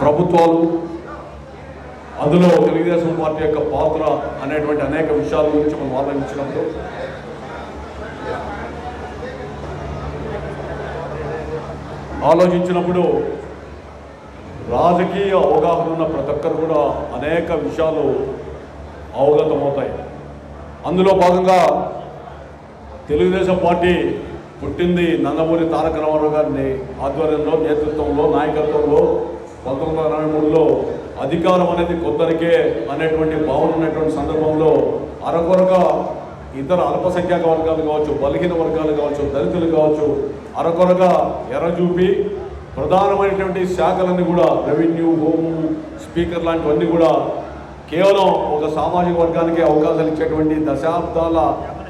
ప్రభుత్వాలు అందులో తెలుగుదేశం పార్టీ యొక్క పాత్ర అనేటువంటి అనేక విషయాల గురించి మనం ఆలోచించినప్పుడు ఆలోచించినప్పుడు రాజకీయ అవగాహన ఉన్న ప్రతి ఒక్కరు కూడా అనేక విషయాలు అవగతమవుతాయి. అందులో భాగంగా తెలుగుదేశం పార్టీ పుట్టింది నందమూరి తారక రామారావు గారిని ఆధ్వర్యంలో నేతృత్వంలో నాయకత్వంలో పంతొమ్మిది వందల అరవై మూడులో అధికారం అనేది కొందరికే అనేటువంటి భావన ఉన్నటువంటి సందర్భంలో అరకొరగా ఇతర అల్పసంఖ్యాక వర్గాలు కావచ్చు బలహీన వర్గాలు కావచ్చు దళితులు కావచ్చు అరకొరగా ఎర్రజూపి ప్రధానమైనటువంటి శాఖలన్నీ కూడా రెవెన్యూ హోమ్ స్పీకర్ లాంటివన్నీ కూడా కేవలం ఒక సామాజిక వర్గానికి అవకాశాలు ఇచ్చేటువంటి దశాబ్దాల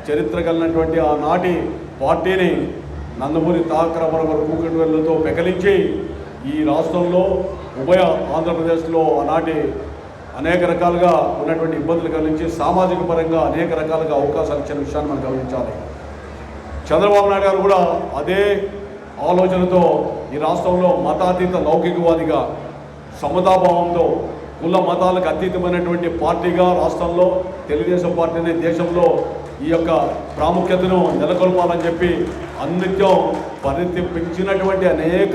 చరిత్ర కలిగినటువంటి ఆనాటి పార్టీని నందమూరి తారక రామారావు గారు కూకటి వెళ్ళతో పెకలించి ఈ రాష్ట్రంలో ఉభయ ఆంధ్రప్రదేశ్లో ఆనాటి అనేక రకాలుగా ఉన్నటువంటి ఇబ్బందులు కలిగించి సామాజిక పరంగా అనేక రకాలుగా అవకాశాలు ఇచ్చిన విషయాన్ని మనం గమనించాలి. చంద్రబాబు నాయుడు గారు కూడా అదే ఆలోచనతో ఈ రాష్ట్రంలో మతాతీత లౌకికవాదిగా సమతాభావంతో కుల మతాలకు అతీతమైనటువంటి పార్టీగా రాష్ట్రంలో తెలుగుదేశం పార్టీని దేశంలో ఈ యొక్క ప్రాముఖ్యతను నెలకొల్పాలని చెప్పి అందులో పరిధిపించినటువంటి అనేక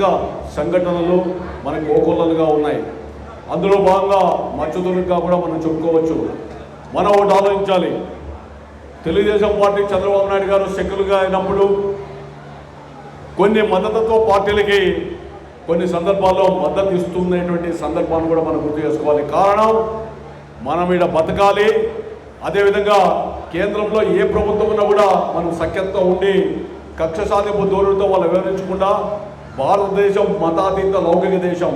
సంఘటనలు మనకు కోకొల్లలుగా ఉన్నాయి. అందులో భాగంగా మచ్చుతులుగా కూడా మనం చెప్పుకోవచ్చు. మనం ఒకటి ఆలోచించాలి. తెలుగుదేశం పార్టీ చంద్రబాబు నాయుడు గారు శక్తులుగా అయినప్పుడు కొన్ని మద్దతుత్వ పార్టీలకి కొన్ని సందర్భాల్లో మద్దతు ఇస్తున్నటువంటి సందర్భాన్ని కూడా మనం గుర్తు చేసుకోవాలి. కారణం మనం ఈడ బతకాలి. అదేవిధంగా కేంద్రంలో ఏ ప్రభుత్వం ఉన్నా కూడా మనం సఖ్యతతో ఉండి కక్ష సాధింపు ధోరణితో వాళ్ళు వివరించకుండా భారతదేశం మతాతీత లౌకిక దేశం.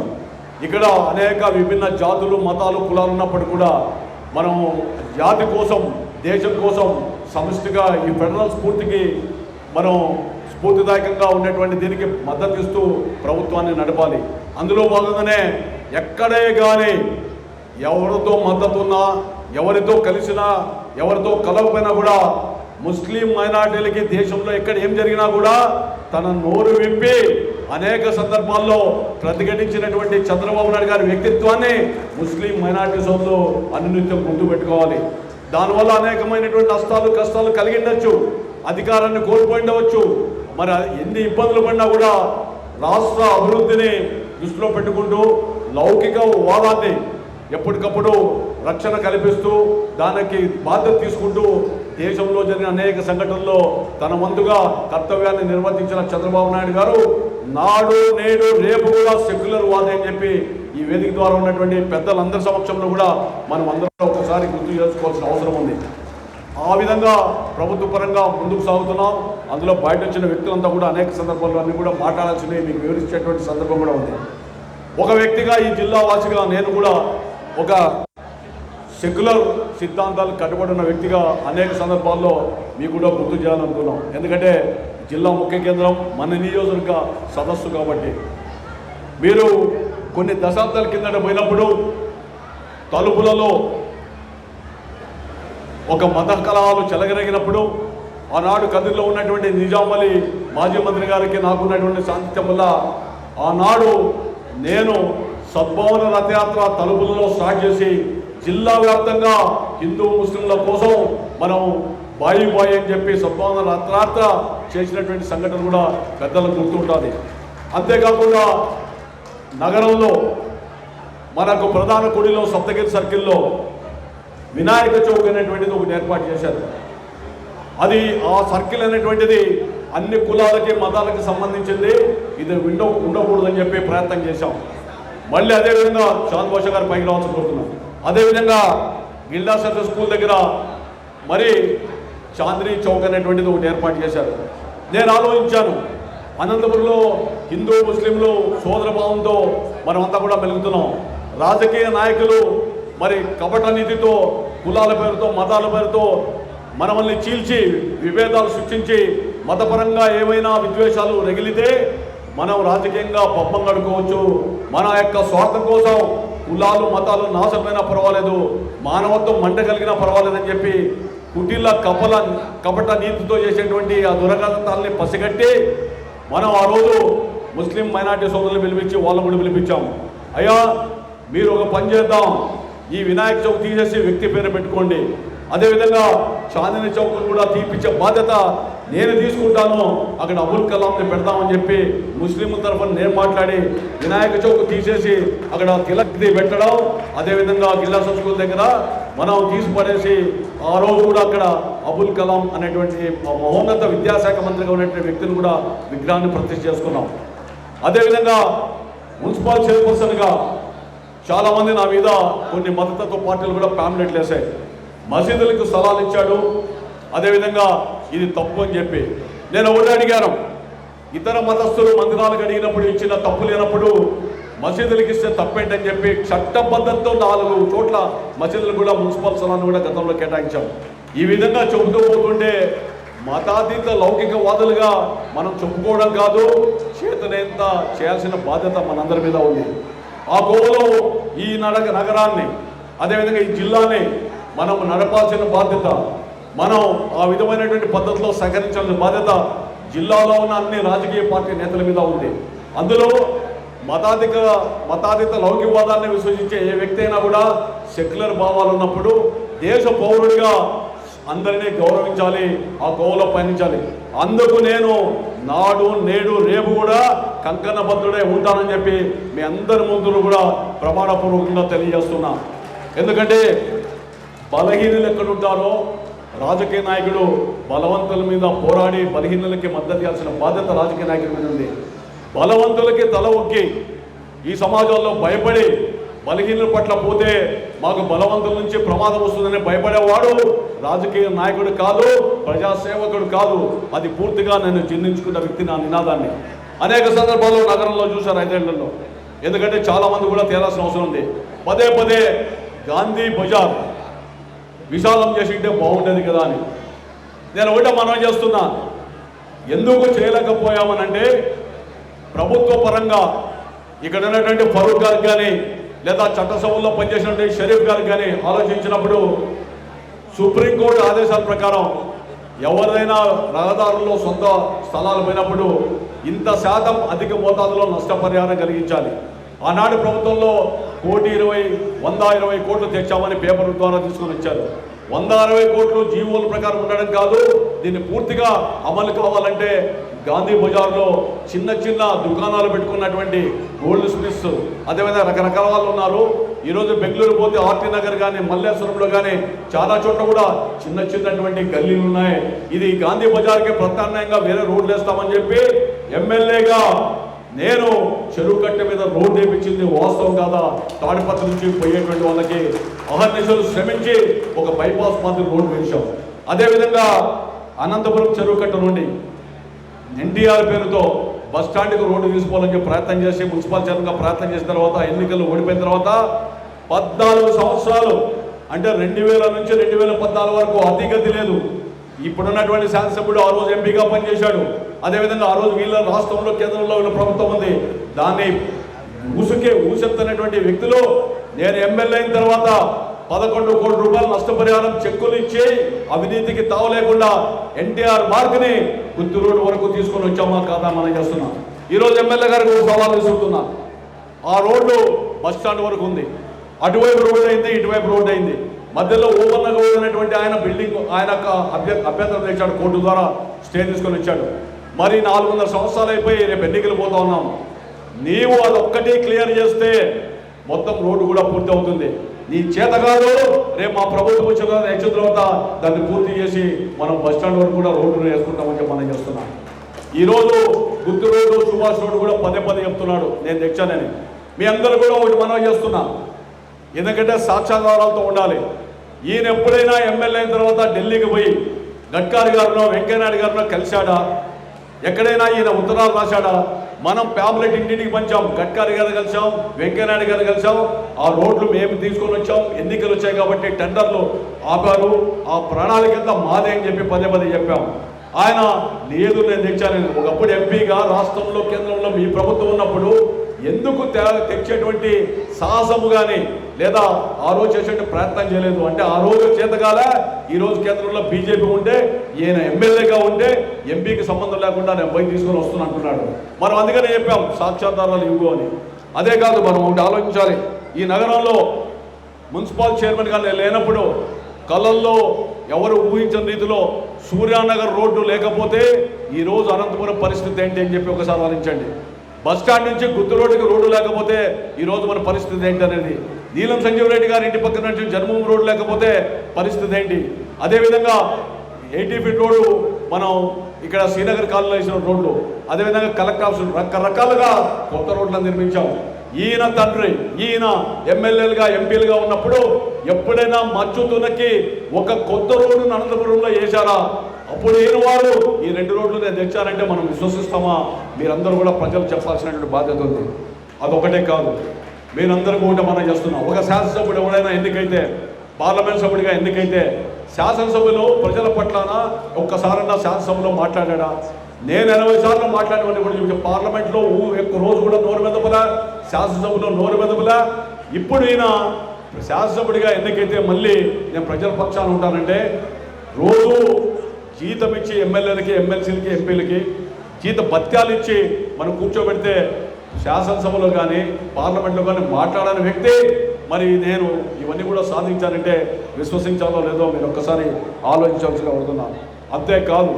ఇక్కడ అనేక విభిన్న జాతులు మతాలు కులాలు ఉన్నప్పటికీ కూడా మనం జాతి కోసం దేశం కోసం సమిష్టిగా ఈ ఫెడరల్ స్ఫూర్తికి మనం స్ఫూర్తిదాయకంగా ఉన్నటువంటి దీనికి మద్దతు ఇస్తూ ప్రభుత్వాన్ని నడపాలి. అందులో భాగంగానే ఎక్కడే కానీ ఎవరితో మద్దతు ఉన్నా ఎవరితో కలిసినా ఎవరితో కలవపోయినా కూడా ముస్లిం మైనార్టీలకి దేశంలో ఎక్కడ ఏం జరిగినా కూడా తన నోరు విప్పి అనేక సందర్భాల్లో ప్రతిఘటించినటువంటి చంద్రబాబు నాయుడు గారి వ్యక్తిత్వాన్ని ముస్లిం మైనార్టీ సోదరులు అనునిత్యం గుర్తుపెట్టుకోవాలి దానివల్ల అనేకమైనటువంటి నష్టాలు కష్టాలు కలిగిండొచ్చు అధికారాన్ని కోల్పోయిండవచ్చు మరి ఎన్ని ఇబ్బందులు పడినా కూడా రాష్ట్ర అభివృద్ధిని దృష్టిలో పెట్టుకుంటూ లౌకిక వాదాన్ని ఎప్పటికప్పుడు రక్షణ కల్పిస్తూ దానికి బాధ్యత తీసుకుంటూ దేశంలో జరిగిన అనేక సంఘటనల్లో తన వంతుగా కర్తవ్యాన్ని నిర్వర్తించిన చంద్రబాబు నాయుడు గారు నాడు నేడు రేపు కూడా సెక్యులర్ వాది అని చెప్పి ఈ వేదిక ద్వారా ఉన్నటువంటి పెద్దలందరి సమక్షంలో కూడా మనం అందరం ఒకసారి గుర్తు చేసుకోవాల్సిన అవసరం ఉంది. ఆ విధంగా ప్రభుత్వ పరంగా ముందుకు సాగుతున్నాం. అందులో బయట వచ్చిన వ్యక్తులంతా కూడా అనేక సందర్భాల్లో అన్నీ కూడా మాట్లాడాల్సినవి మీకు వివరించేటువంటి సందర్భం కూడా ఉంది. ఒక వ్యక్తిగా ఈ జిల్లా వాసిగా నేను కూడా ఒక సెక్యులర్ సిద్ధాంతాలు కట్టుబడి ఉన్న వ్యక్తిగా అనేక సందర్భాల్లో మీకు కూడా గుర్తు చేయాలనుకున్నాం. ఎందుకంటే జిల్లా ముఖ్య కేంద్రం మన నియోజకవర్గ సదస్సు కాబట్టి. మీరు కొన్ని దశాబ్దాల కిందట పోయినప్పుడు తలుపులలో ఒక మత కలహాలు చెలగరగినప్పుడు ఆనాడు కదిరిలో ఉన్నటువంటి నిజాం అలీ మాజీ మంత్రి గారికి నాకున్నటువంటి సాంతిత్యం వల్ల ఆనాడు నేను సద్భావన రథయాత్ర తలుపులలో స్టార్ట్ చేసి జిల్లా వ్యాప్తంగా హిందూ ముస్లింల కోసం మనం బాయి బాయి అని చెప్పి సద్భావన రాత్రాత్ర చేసినటువంటి సంఘటన కూడా పెద్దలకు గుర్తుంటుంది. అంతేకాకుండా నగరంలో మనకు ప్రధాన గుడిలో సప్తగిరి సర్కిల్లో వినాయక చౌక్ అనేటువంటిది ఒకటి ఏర్పాటు చేశారు. అది ఆ సర్కిల్ అనేటువంటిది అన్ని కులాలకి మతాలకి సంబంధించింది. ఇది విండో ఉండకూడదని చెప్పి ప్రయత్నం చేశాం. మళ్ళీ అదేవిధంగా చాంద్ భాష గారు పైకి రావాల్సి కోరుతున్నాను అదేవిధంగా గిల్డా సర్కిల్ స్కూల్ దగ్గర మరి చాంద్రీ చౌక్ అనేటువంటిది ఒకటి ఏర్పాటు చేశారు. నేను ఆలోచించాను. అనంతపురంలో హిందూ ముస్లింలు సోదర భావంతో మనమంతా కూడా మెలుగుతున్నాం. రాజకీయ నాయకులు మరి కపట నీతితో కులాల పేరుతో మతాల పేరుతో మనల్ని చీల్చి విభేదాలు సృష్టించి మతపరంగా ఏమైనా విద్వేషాలు రగిలితే మనం రాజకీయంగా పబ్బం గడుకోవచ్చు మన యొక్క స్వార్థం కోసం కులాలు మతాలు నాశనమైనా పర్వాలేదు మానవత్వం మంట కలిగినా పర్వాలేదని చెప్పి కుటిల కపల కపట నీతితో చేసేటువంటి ఆ దురగతాల్ని పసిగట్టి మనం ఆ రోజు ముస్లిం మైనార్టీ సోదరులు పిలిపించి వాళ్ళని కూడా పిలిపించాము. అయ్యా మీరు ఒక పని చేద్దాం. ఈ వినాయక చౌక్ తీసేసి వ్యక్తి పేరు పెట్టుకోండి. అదేవిధంగా చాందిని చౌక్ కూడా తీపిచ్చే బాధ్యత నేను తీసుకుంటాను. అక్కడ అబుల్ కలాంని పెడతామని చెప్పి ముస్లిం తరఫున నేను మాట్లాడి వినాయక చౌక్ తీసేసి అక్కడ కిలక్ది పెట్టడం అదేవిధంగా జిల్లా స్కూల్ దగ్గర మనం తీసి ఆ రోజు కూడా అక్కడ అబుల్ కలాం అనేటువంటి మహోన్నత విద్యాశాఖ మంత్రిగా ఉన్నటువంటి వ్యక్తిని కూడా విగ్రహాన్ని ప్రతిష్ఠ చేసుకున్నాం. అదేవిధంగా మున్సిపల్ చైర్పర్సన్గా చాలామంది నా మీద కొన్ని మతతత్వ పార్టీలు కూడా ప్యాంప్లెట్లు వేశాయి. మసీదులకు స్థలాలు ఇచ్చాడు. అదేవిధంగా ఇది తప్పు అని చెప్పి. నేను ఒకటి అడిగాను. ఇతర మతస్థులు మందిరాలకు అడిగినప్పుడు ఇచ్చిన తప్పు లేనప్పుడు మసీదులకు ఇస్తే తప్పేంటని చెప్పి చట్టబద్ధతతో నాలుగు చోట్ల మసీదులు కూడా మున్సిపల్ స్థలాన్ని కూడా గతంలో కేటాయించాం. ఈ విధంగా చెబుతూ పోతుంటే మతాతీత లౌకికవాదులుగా మనం చెప్పుకోవడం కాదు చేతనేంత చేయాల్సిన బాధ్యత మనందరి మీద ఉంది. ఆ గోవలో ఈ నడక నగరాన్ని అదేవిధంగా ఈ జిల్లాని మనం నడపాల్సిన బాధ్యత మనం ఆ విధమైనటువంటి పద్ధతిలో సహకరించాల్సిన బాధ్యత జిల్లాలో ఉన్న అన్ని రాజకీయ పార్టీ నేతల మీద ఉంది. అందులో మతాధిక మతాధిత లౌకికవాదాన్ని విశ్వసించే ఏ వ్యక్తి అయినా కూడా సెక్యులర్ భావాలు ఉన్నప్పుడు దేశ పౌరుడిగా అందరినీ గౌరవించాలి ఆ గోవులో పయనించాలి. అందుకు నేను నాడు నేడు రేపు కూడా కంకణబద్ధుడే ఉంటానని చెప్పి మీ అందరి ముందు కూడా ప్రమాణపూర్వకంగా తెలియజేస్తున్నా. ఎందుకంటే బలహీనులు ఎక్కడుంటారో రాజకీయ నాయకుడు బలవంతుల మీద పోరాడి బలహీనులకి మద్దతు ఇవ్వాల్సిన బాధ్యత రాజకీయ నాయకుడి మీద ఉంది. బలవంతులకి తల ఒక్కి ఈ సమాజంలో భయపడి బలహీనుల పట్ల పోతే మాకు బలవంతుల నుంచి ప్రమాదం వస్తుందని భయపడేవాడు రాజకీయ నాయకుడు కాదు ప్రజాసేవకుడు కాదు. అది పూర్తిగా నేను చిన్నించుకున్న వ్యక్తి నా నినాదాన్ని. అనేక సందర్భాల్లో నగరంలో చూశారు ఐదేళ్ళలో. ఎందుకంటే చాలా మంది కూడా తేలాల్సిన అవసరం ఉంది. పదే పదే గాంధీ బజార్ విశాలం చేసింటే బాగుండేది కదా అని. నేను ఒకటే మనం చేస్తున్నా. ఎందుకు చేయలేకపోయామనంటే ప్రభుత్వ పరంగా ఇక్కడ ఉన్నటువంటి ఫరూక్ గారికి కానీ లేదా చట్టసభల్లో పనిచేసినటువంటి షరీఫ్ గారికి కానీ ఆలోచించినప్పుడు సుప్రీంకోర్టు ఆదేశాల ప్రకారం ఎవరైనా రహదారుల్లో సొంత స్థలాలు పోయినప్పుడు ఇంత శాతం అధిక మోతాదులో నష్టపరిహారం కలిగించాలి. ఆనాడు ప్రభుత్వంలో కోటి ఇరవై వంద ఇరవై కోట్లు తెచ్చామని పేపర్ ద్వారా తీసుకొని వచ్చారు. వంద అరవై కోట్లు జీవోల ప్రకారం ఉండడం కాదు దీన్ని పూర్తిగా అమలు కావాలంటే గాంధీ బజార్లో చిన్న చిన్న దుకాణాలు పెట్టుకున్నటువంటి గోల్డ్ స్మిత్స్ అదేవిధంగా రకరకాల వాళ్ళు ఉన్నారు. ఈరోజు బెంగళూరు పోతే ఆర్టీ నగర్ కానీ మల్లేశ్వరంలో కానీ చాలా చోట్ల కూడా చిన్న చిన్నటువంటి గల్లీలు ఉన్నాయి. ఇది గాంధీ బజార్కి ప్రత్యామ్నాయంగా వేరే రోడ్లు వేస్తామని చెప్పి ఎమ్మెల్యేగా నేను చెరువు కట్టె మీద రోడ్డు వేయించింది వాస్తవం కాదా? తాడిపత్రి నుంచి పోయేటువంటి వాళ్ళకి అహర్నిశలు శ్రమించి ఒక బైపాస్ మాదిరి రోడ్డు వేశాం. అదేవిధంగా అనంతపురం చెరువు కట్ట నుండి ఎన్టీఆర్ పేరుతో బస్ స్టాండ్కి రోడ్డు తీసుకోవాలని ప్రయత్నం చేసి మున్సిపల్ చైర్మన్గా ప్రయత్నం చేసిన తర్వాత ఎన్నికలు ఓడిపోయిన తర్వాత పద్నాలుగు సంవత్సరాలు అంటే రెండు వేల నుంచి రెండు వేల పద్నాలుగు వరకు అతిగతి లేదు. ఇప్పుడున్నటువంటి శాసనసభ్యుడు ఆ రోజు ఎంపీగా పనిచేశాడు. అదేవిధంగా ఆ రోజు వీళ్ళ రాష్ట్రంలో కేంద్రంలో వీళ్ళ ప్రభుత్వం ఉంది. దాన్ని ఊసుకే ఊసెత్తనటువంటి వ్యక్తులు నేను ఎమ్మెల్యే అయిన తర్వాత పదకొండు కోట్ల రూపాయలు నష్టపరిహారం చెక్కులు ఇచ్చి అవినీతికి తావు లేకుండా ఎన్టీఆర్ మార్క్ని గుత్తి రోడ్డు వరకు తీసుకొని వచ్చామా కాదా మనం చేస్తున్నాం. ఈరోజు ఎమ్మెల్యే గారికి ఒక సవాల్ విసురుతున్నా. ఆ రోడ్డు బస్ స్టాండ్ వరకు ఉంది. అటువైపు రోడ్డు అయింది ఇటువైపు రోడ్డు అయింది. మధ్యలో ఓవన్న గౌడ్ అనేటువంటి ఆయన బిల్డింగ్ ఆయన ఒక అభ్యంతరం తెచ్చాడు కోర్టు ద్వారా స్టే తీసుకొని వచ్చాడు. మరి నాలుగు వందల సంవత్సరాలు అయిపోయి రేపు ఎన్నికలు పోతా ఉన్నాం. నీవు అది క్లియర్ చేస్తే మొత్తం రోడ్డు కూడా పూర్తి అవుతుంది. నీ చేత కాదు రేపు మా ప్రభుత్వం వచ్చిన తర్వాత తర్వాత దాన్ని పూర్తి చేసి మనం బస్ స్టాండ్ వరకు కూడా రోడ్డు వేసుకుంటామని చెప్పి మనం చేస్తున్నాం. ఈరోజు గుర్తు రోడ్డు సుభాష్ రోడ్డు కూడా పదే పదే చెప్తున్నాడు. నేను తెచ్చానని. మీ అందరూ కూడా ఒకటి మనం చేస్తున్నా. ఎందుకంటే సాక్ష్యాధారాలతో ఉండాలి. ఈయన ఎప్పుడైనా ఎమ్మెల్యే అయిన తర్వాత ఢిల్లీకి పోయి గడ్కారి గారినో వెంకయ్యనాయుడు గారినో కలిశాడా? ఎక్కడైనా ఈయన ఉత్తరాలు రాశాడా? మనం ప్యామ్లెట్ ఇంటింటికి పంచాం గడ్కారి గారు కలిసాం వెంకయ్యనాయుడు గారు కలిసాం ఆ రోడ్లు మేము తీసుకొని వచ్చాం ఎన్నికలు వచ్చాయి కాబట్టి టెండర్లు ఆపారు. ఆ ప్రణాళిక మాదే అని చెప్పి పదే పదే చెప్పాం. ఆయన లేదు నేను తెచ్చాను. ఒకప్పుడు ఎంపీగా రాష్ట్రంలో కేంద్రంలో మీ ప్రభుత్వం ఉన్నప్పుడు ఎందుకు తెచ్చేటువంటి సాహసము కానీ లేదా ఆ రోజు చేసేటువంటి ప్రయత్నం చేయలేదు? అంటే ఆ రోజు చేతకాల ఈ రోజు కేంద్రంలో బీజేపీ ఉంటే ఈయన ఎమ్మెల్యేగా ఉంటే ఎంపీకి సంబంధం లేకుండా నేను పోయి తీసుకొని వస్తున్నా అంటున్నాడు. మనం అందుకనే చెప్పాం సాక్షాత్కారాలు ఇవ్వు అని. అదే కాదు మనం ఒకటి ఆలోచించాలి. ఈ నగరంలో మున్సిపల్ చైర్మన్ గారు నేను లేనప్పుడు కళ్ళల్లో ఎవరు ఊహించని రీతిలో సూర్యానగర్ రోడ్డు లేకపోతే ఈరోజు అనంతపురం పరిస్థితి ఏంటి అని చెప్పి ఒకసారి ఆలోచించండి. స్టాండ్ నుంచి గుత్తు రోడ్డుకి రోడ్డు లేకపోతే ఈరోజు మన పరిస్థితి ఏంటి అనేది? నీలం సంజీవ్ రెడ్డి గారి ఇంటి పక్కన నుంచి జన్మభూమి రోడ్డు లేకపోతే పరిస్థితి ఏంటి? అదేవిధంగా ఎయిటీ ఫీట్ రోడ్డు మనం ఇక్కడ శ్రీనగర్ కాలనీలో వేసిన రోడ్లు అదేవిధంగా కలెక్టర్ ఆఫీస్ రకరకాలుగా కొత్త రోడ్లను నిర్మించాం. ఈయన తండ్రి ఈయన ఎమ్మెల్యేలుగా ఎంపీలుగా ఉన్నప్పుడు ఎప్పుడైనా మచ్చు తునకి ఒక కొత్త రోడ్డును అనంతపురంలో వేశారా? అప్పుడు ఈయన వారు ఈ రెండు రోడ్లు నేను తెచ్చారంటే మనం విశ్వసిస్తామా? మీరందరూ కూడా ప్రజలు చెప్పాల్సినటువంటి బాధ్యత ఉంది. అదొకటే కాదు. మీరందరూ కూడా మనం చేస్తున్నాం. ఒక శాసనసభ్యుడు ఎవరైనా ఎన్నికైతే పార్లమెంట్ సభ్యుడిగా ఎన్నికైతే శాసనసభలో ప్రజల పట్లన ఒక్కసారన్నా శాసనసభలో మాట్లాడా నేను ఎనభై సార్లు మాట్లాడేవాడిని కూడా చెప్పి పార్లమెంట్లో ఎక్కువ రోజు కూడా నోరు మెదపలా శాసనసభలో నోరు మెదపలా. ఇప్పుడు ఈయన శాసనసభ్యుడిగా ఎన్నికైతే మళ్ళీ నేను ప్రజల పక్షాన ఉంటానంటే రోజు జీతం ఇచ్చి ఎమ్మెల్యేలకి ఎమ్మెల్సీలకి ఎంపీలకి జీత భత్యాలు ఇచ్చి మనం కూర్చోబెడితే శాసనసభలో కానీ పార్లమెంట్లో కానీ మాట్లాడని వ్యక్తి మరి నేను ఇవన్నీ కూడా సాధించానంటే విశ్వసించాలో లేదో మీరు ఒక్కసారి ఆలోచించాల్సిగా అవుతున్నాను అంతేకాదు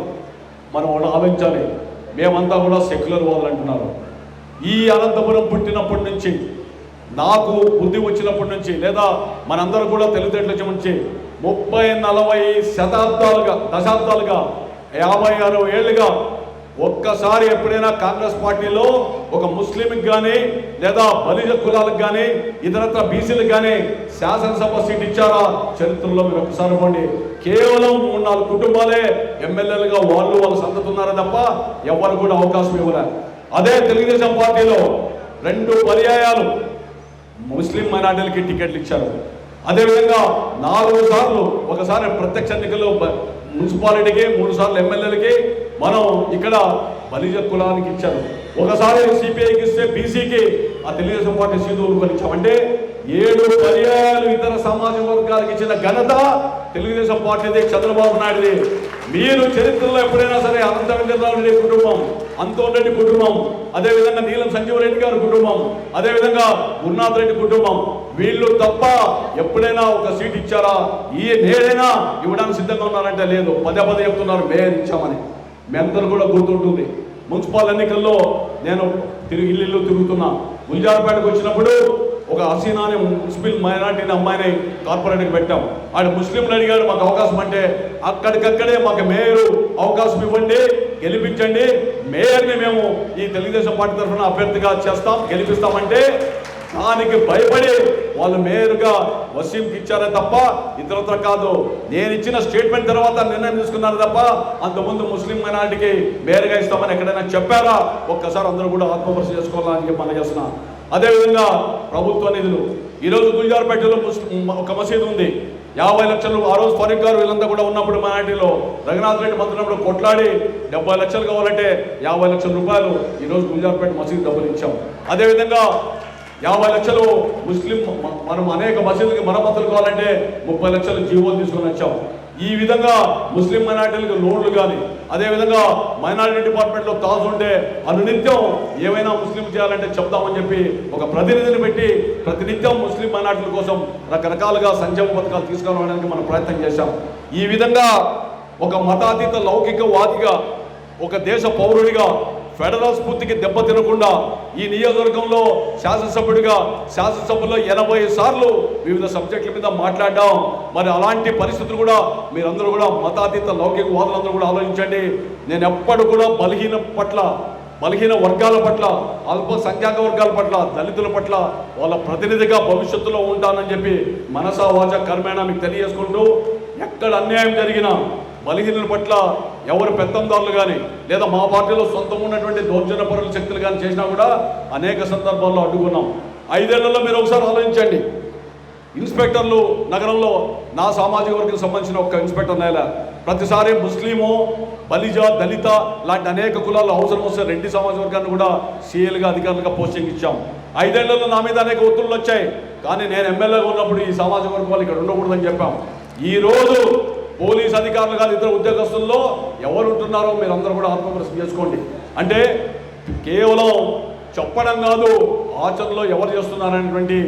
మనం ఒకటి ఆలోచించాలి. మేమంతా కూడా సెక్యులర్ వాళ్ళు అంటున్నారు. ఈ అనంతపురం పుట్టినప్పటి నుంచి నాకు బుద్ధి వచ్చినప్పటి నుంచి లేదా మనందరూ కూడా తెలివితేటల నుంచి ముప్పై నలభై శతాబ్దాలుగా దశాబ్దాలుగా యాభై అరవై ఏళ్ళుగా ఒక్కసారి ఎప్పుడైనా కాంగ్రెస్ పార్టీలో ఒక ముస్లింకి కానీ లేదా బలిజ కులాలకు కానీ ఇతరత్ర బీసీలకు కానీ శాసనసభ సీట్ ఇచ్చారా? చరిత్రలో మీరు ఒకసారి ఇవ్వండి కేవలం మూడు నాలుగు కుటుంబాలే ఎమ్మెల్యేలుగా వాళ్ళు వాళ్ళు సంతతున్నారే తప్ప ఎవరు కూడా అవకాశం ఇవ్వలే. అదే తెలుగుదేశం పార్టీలో రెండు పర్యాయాలు ముస్లిం మైనార్టీలకి టికెట్లు ఇచ్చారు. అదేవిధంగా నాలుగు సార్లు ఒకసారి ప్రత్యక్ష ఎన్నికల్లో మున్సిపాలిటీకి మూడు సార్లు ఎమ్మెల్యేలకి మనం ఇక్కడ బలిజ కులానికి ఇచ్చారు. ఒకసారి సిపిఐకి ఇస్తే బీసీకి ఆ తెలుగుదేశం పార్టీ సీటు ఇచ్చామంటే ఏడు పర్యాయాలు ఇతర సామాజిక వర్గాలకు ఇచ్చిన ఘనత తెలుగుదేశం పార్టీది చంద్రబాబు నాయుడుది. మీరు చరిత్రలో ఎప్పుడైనా సరే అనంత వెంకటరావు కుటుంబం. అంతోన్ రెడ్డి కుటుంబం అదేవిధంగా నీలం సంజీవ రెడ్డి గారి కుటుంబం అదేవిధంగా గురునాథ్ రెడ్డి కుటుంబం. వీళ్ళు తప్ప ఎప్పుడైనా ఒక సీట్ ఇచ్చారా? ఈ నేడైనా ఇవ్వడానికి సిద్ధంగా ఉన్నారంటే లేదు. పదే పదే చెప్తున్నారు మేయర్ ఇచ్చామని. మీ అందరూ కూడా గుర్తుంటుంది. మున్సిపల్ ఎన్నికల్లో నేను తిరిగి ఇల్లు తిరుగుతున్నా. గుల్జార్పేటకు వచ్చినప్పుడు ఒక హసీనా అనే ముస్లిం మైనార్టీని అమ్మాయిని కార్పొరేట్కి పెట్టాం. ఆడు ముస్లింలు అడిగాడు మాకు అవకాశం అంటే అక్కడికక్కడే మాకు మేయరు అవకాశం ఇవ్వండి గెలిపించండి. మేయర్ని మేము ఈ తెలుగుదేశం పార్టీ తరఫున అభ్యర్థిగా చేస్తాం గెలిపిస్తామంటే దానికి భయపడి వాళ్ళు మేయర్గా వసీంకి ఇచ్చారే తప్ప ఇతరత్ర కాదు. నేను ఇచ్చిన స్టేట్మెంట్ తర్వాత నిర్ణయం తీసుకున్నారు తప్ప అంతకుముందు ముస్లిం మైనార్టీకి మేయర్గా ఇస్తామని ఎక్కడైనా చెప్పారా? ఒక్కసారి అందరూ కూడా ఆత్మపరిశ చేసుకోవాలని చెప్పి మనం చేస్తున్నా. అదేవిధంగా ప్రభుత్వ నిధులు. ఈరోజు గుల్జార్పేటలో ఒక మసీదు ఉంది. యాభై లక్షలు ఆ రోజు ఫరూక్ గారు వీళ్ళంతా కూడా ఉన్నప్పుడు మా మైనార్టీలో రఘునాథ్ రెడ్డి మంత్రి కొట్లాడి డెబ్బై లక్షలు కావాలంటే యాభై లక్షల రూపాయలు ఈరోజు గుల్జార్పేట మసీదు డబ్బులు ఇచ్చాం. అదేవిధంగా యాభై లక్షలు ముస్లిం మనం అనేక మసీదులకి మరమ్మతులు కావాలంటే ముప్పై లక్షలు జీవోలు తీసుకొని వచ్చాం. ఈ విధంగా ముస్లిం మైనార్టీలకు లోన్లు కానీ అదేవిధంగా మైనారిటీ డిపార్ట్మెంట్లో తాజు ఉంటే అనునిత్యం ఏమైనా ముస్లిం చేయాలంటే చెప్తామని చెప్పి ఒక ప్రతినిధిని పెట్టి ప్రతినిత్యం ముస్లిం మైనార్టీల కోసం రకరకాలుగా సంక్షేమ పథకాలు తీసుకురావడానికి మనం ప్రయత్నం చేశాం. ఈ విధంగా ఒక మతాతీత లౌకికవాదిగా ఒక దేశ పౌరుడిగా ఫెడరల్ స్ఫూర్తికి దెబ్బ తినకుండా ఈ నియోజకవర్గంలో శాసనసభ్యుడిగా శాసనసభలో ఎనభై సార్లు వివిధ సబ్జెక్టుల మీద మాట్లాడడం. మరి అలాంటి పరిస్థితులు కూడా మీరందరూ కూడా మతాతీత లౌకిక వాదులందరూ కూడా ఆలోచించండి. నేను ఎప్పుడు కూడా బలహీన పట్ల బలహీన వర్గాల పట్ల అల్పసంఖ్యాక వర్గాల పట్ల దళితుల పట్ల వాళ్ళ ప్రతినిధిగా భవిష్యత్తులో ఉంటానని చెప్పి మనసా వాచ కర్మేణ మీకు తెలియజేసుకుంటూ ఎక్కడ అన్యాయం జరిగినా బలహీనుల పట్ల ఎవరు పెత్తందారులు కానీ లేదా మా పార్టీలో సొంతం ఉన్నటువంటి దౌర్జన్య పరుల శక్తులు కానీ చేసినా కూడా అనేక సందర్భాల్లో అడ్డుకున్నాం. ఐదేళ్ళలో మీరు ఒకసారి ఆలోచించండి. ఇన్స్పెక్టర్లు నగరంలో నా సామాజిక వర్గం సంబంధించిన ఒక ఇన్స్పెక్టర్ నేల. ప్రతిసారి ముస్లిము బలిజ దళిత లాంటి అనేక కులాలు అవసరం వస్తే రెడ్డి సమాజ వర్గాన్ని కూడా సీఎల్గా అధికారులుగా పోస్టింగ్ ఇచ్చాం. ఐదేళ్ళలో నా మీద అనేక ఒత్తిళ్ళు వచ్చాయి. కానీ నేను ఎమ్మెల్యేగా ఉన్నప్పుడు ఈ సామాజిక వర్గం వాళ్ళు ఇక్కడ ఉండకూడదని చెప్పాం. ఈ రోజు పోలీస్ అధికారులు కాదు ఇతర ఉద్యోగస్తుల్లో ఎవరు ఉంటున్నారో మీరు అందరూ కూడా ఆత్మప్రశ్న చేసుకోండి. అంటే కేవలం చెప్పడం కాదు ఆచరణలో ఎవరు చేస్తున్నారనేటువంటి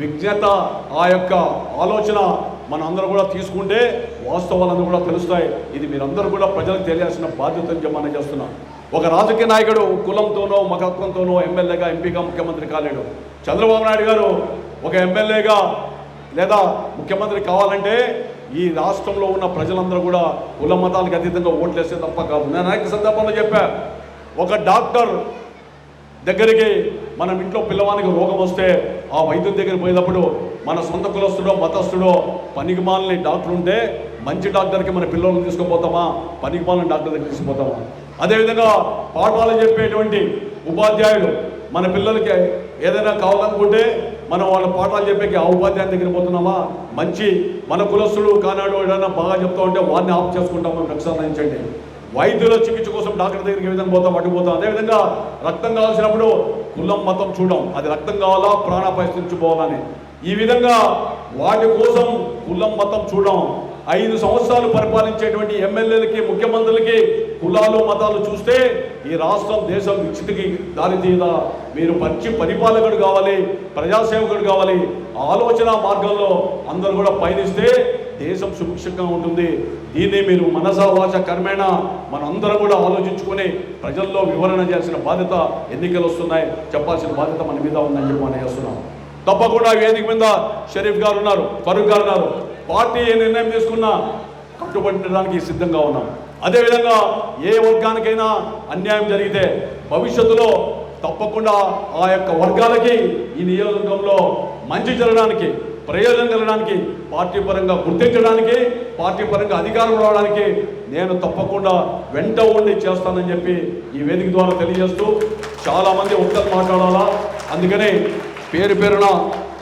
విజ్ఞత ఆ యొక్క ఆలోచన మన అందరూ కూడా తీసుకుంటే వాస్తవాలన్నీ కూడా తెలుస్తాయి. ఇది మీరందరూ కూడా ప్రజలకు తెలియాల్సిన బాధ్యత మనం చేస్తున్నాం ఒక రాజకీయ నాయకుడు కులంతోనో మతత్వంతోనో ఎమ్మెల్యేగా ఎంపీగా ముఖ్యమంత్రి కాలేడు. చంద్రబాబు నాయుడు గారు ఒక ఎమ్మెల్యేగా లేదా ముఖ్యమంత్రి కావాలంటే ఈ రాష్ట్రంలో ఉన్న ప్రజలందరూ కూడా కుల మతాలకు అతీతంగా ఓట్లేస్తే తప్ప కాదు. నేను అనేక సందర్భంలో చెప్పా ఒక డాక్టర్ దగ్గరికి మనం ఇంట్లో పిల్లవానికి రోగం వస్తే ఆ వైద్యుని దగ్గర పోయినప్పుడు మన సొంత కులస్తుడో మతస్థుడో పనికిమాలని డాక్టర్ ఉంటే మంచి డాక్టర్కి మన పిల్లల్ని తీసుకుపోతామా? పనికిమాలని డాక్టర్ దగ్గర తీసుకుపోతామా? అదేవిధంగా పాఠాలు చెప్పేటువంటి ఉపాధ్యాయుడు మన పిల్లలకి ఏదైనా కావాలనుకుంటే మనం వాళ్ళ పాఠాలు చెప్పేకి ఆ ఉపాధ్యాయుని దగ్గర పోతున్నామా? మంచి మన కులస్తుడు కానాడు ఏదైనా బాగా చెప్తా ఉంటే వాడిని ఆఫ్ చేసుకుంటామని ప్రక్షాళించండి వైద్యుల చికిత్స కోసం డాక్టర్ దగ్గరికి ఏ విధంగా పోతాం అటు పోతాం? అదేవిధంగా రక్తం కావాల్సినప్పుడు కులం మతం చూడం. అది రక్తం కావాలా ప్రాణ పరిస్థితి పోవాలని ఈ విధంగా వాటి కోసం కులం మతం చూడం. ఐదు సంవత్సరాలు పరిపాలించేటువంటి ఎమ్మెల్యేలకి ముఖ్యమంత్రులకి కులాలు మతాలు చూస్తే ఈ రాష్ట్రం దేశం విచ్చితికి దారితీయదా మీరు మంచి పరిపాలకుడు కావాలి ప్రజాసేవకుడు కావాలి. ఆలోచన మార్గంలో అందరూ కూడా పయనిస్తే దేశం సుభిక్షంగా ఉంటుంది. దీన్ని మీరు మనసా వాచ కర్మేణ మనందరం కూడా ఆలోచించుకొని ప్రజల్లో వివరణ చేయాల్సిన బాధ్యత ఎన్నికలు వస్తున్నాయి. చెప్పాల్సిన బాధ్యత మన మీద ఉందని చెప్పి మనం చేస్తున్నాం. తప్పకుండా వేదిక మీద షరీఫ్ గారు ఉన్నారు ఫరూక్ గారు ఉన్నారు. పార్టీ ఏ నిర్ణయం తీసుకున్నా కట్టుబట్టడానికి సిద్ధంగా ఉన్నాం. అదేవిధంగా ఏ వర్గానికైనా అన్యాయం జరిగితే భవిష్యత్తులో తప్పకుండా ఆ యొక్క వర్గాలకి ఈ నియోజకవర్గంలో మంచి జరగడానికి ప్రయోజనం కలగడానికి పార్టీ పరంగా గుర్తించడానికి పార్టీ పరంగా అధికారం రావడానికి నేను తప్పకుండా వెంట ఉండి చేస్తానని చెప్పి ఈ వేదిక ద్వారా తెలియజేస్తూ చాలామంది ఒక్కరు మాట్లాడాలా? అందుకని పేరు పేరున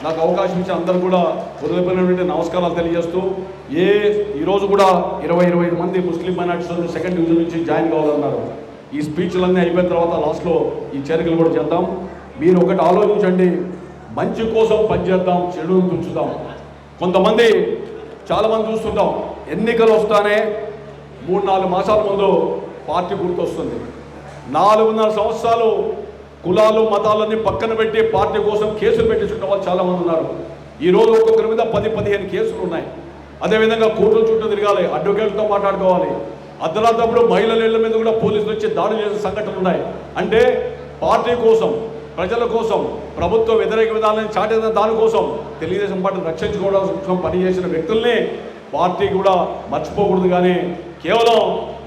నాకు అవకాశం ఇచ్చి అందరూ కూడా వదిలిపోయినటువంటి నమస్కారాలు తెలియజేస్తూ ఏ ఈరోజు కూడా ఇరవై ఇరవై ఐదు మంది ముస్లిం మైనార్టీస్ సెకండ్ డివిజన్ నుంచి జాయిన్ కావాలన్నారు. ఈ స్పీచ్లన్నీ అయిపోయిన తర్వాత లాస్ట్లో ఈ చేరికలు కూడా చేద్దాం. మీరు ఒకటి ఆలోచించండి. మంచి కోసం పనిచేద్దాం చెడును తుంచుదాం. కొంతమంది చాలామంది చూస్తుంటాం ఎన్నికలు వస్తానే మూడు నాలుగు మాసాల ముందు పార్టీ గుర్తొస్తుంది. నాలుగున్నర సంవత్సరాలు కులాలు మతాలన్నీ పక్కన పెట్టి పార్టీ కోసం కేసులు పెట్టించుకున్న వాళ్ళు చాలామంది ఉన్నారు. ఈరోజు ఒక్కొక్కరి మీద పది పదిహేను కేసులు ఉన్నాయి. అదేవిధంగా కోర్టుల చుట్టూ తిరగాలి అడ్వకేట్లతో మాట్లాడుకోవాలి. అర్ధరాత్రప్పుడు మహిళల ఇళ్ళ మీద కూడా పోలీసులు వచ్చి దాడి చేసే సంఘటనలు ఉన్నాయి. అంటే పార్టీ కోసం ప్రజల కోసం ప్రభుత్వ వ్యతిరేక విధానాన్ని చాటిన దానికోసం తెలుగుదేశం పార్టీ రక్షించుకోవడం పనిచేసిన వ్యక్తుల్ని పార్టీ కూడా మర్చిపోకూడదు. కానీ కేవలం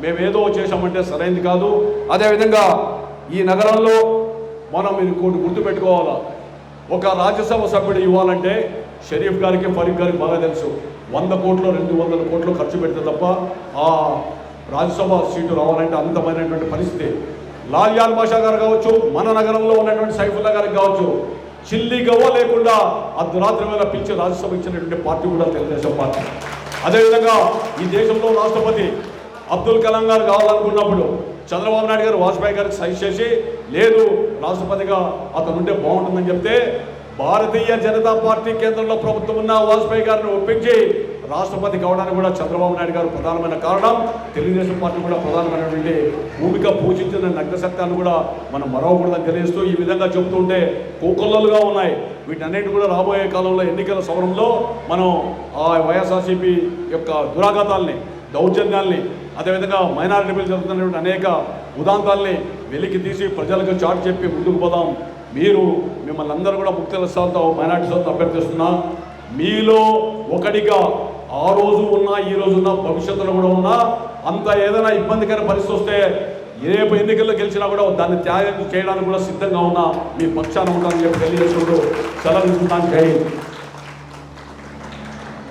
మేము ఏదో చేశామంటే సరైనది కాదు. అదేవిధంగా ఈ నగరంలో మనం మీరు ఇంకోటి గుర్తుపెట్టుకోవాలా? ఒక రాజ్యసభ సభ్యుడు ఇవ్వాలంటే షరీఫ్ గారికి ఫరీఫ్ గారికి బాగా తెలుసు. వంద కోట్లు రెండు వందల కోట్లు ఖర్చు పెడితే తప్ప ఆ రాజ్యసభ సీటు రావాలంటే అంతమైనటువంటి పరిస్థితి. లాల్ యాల్ బాషా గారు కావచ్చు మన నగరంలో ఉన్నటువంటి సైఫుల్లా గారికి కావచ్చు చిల్లి గవ్వ లేకుండా అర్ధరాత్రి వేళ పిలిచి రాజ్యసభ ఇచ్చినటువంటి పార్టీ కూడా తెలుగుదేశం పార్టీ. అదేవిధంగా ఈ దేశంలో రాష్ట్రపతి అబ్దుల్ కలాం గారు కావాలనుకున్నప్పుడు చంద్రబాబు నాయుడు గారు వాజ్పేయి గారికి సజెస్ట్ చేసి లేదు రాష్ట్రపతిగా అతను ఉంటే బాగుంటుందని చెప్తే భారతీయ జనతా పార్టీ కేంద్రంలో ప్రభుత్వం ఉన్న వాజ్పేయి గారిని ఒప్పించి రాష్ట్రపతి కావడానికి కూడా చంద్రబాబు నాయుడు గారు ప్రధానమైన కారణం. తెలుగుదేశం పార్టీ కూడా ప్రధానమైనటువంటి భూమిక పూజించిన నగ్న సత్యాన్ని కూడా మనం మరవకూడదని తెలియజేస్తూ ఈ విధంగా చెబుతుంటే కోకొల్లలుగా ఉన్నాయి. వీటన్నిటి కూడా రాబోయే కాలంలో ఎన్నికల సమరంలో మనం ఆ వైఎస్ఆర్సీపీ యొక్క దురాఘాతాల్ని దౌర్జన్యాల్ని అదేవిధంగా మైనారిటీ బిల్ జరుగుతున్నటువంటి అనేక ఉదాంతాల్ని వెలికి తీసి ప్రజలకు చాటు చెప్పి ముందుకు పోదాం. మీరు మిమ్మల్ని అందరూ కూడా ముక్తి లక్ష్యాలతో మైనార్టీ స్థానంతో అభ్యర్థిస్తున్నా మీలో ఒకటిగా ఆ రోజు ఉన్నా ఈ రోజు ఉన్నా భవిష్యత్తులో కూడా ఉన్నా అంత ఏదైనా ఇబ్బందికర పరిస్థితి వస్తే రేపు ఎన్నికల్లో గెలిచినా కూడా దాన్ని త్యాగం చేయడానికి కూడా సిద్ధంగా ఉన్నా మీ పక్షాన ఉంటానని చెప్పి తెలియజేసుకుంటూ సెలవు ఇస్తున్నాను జై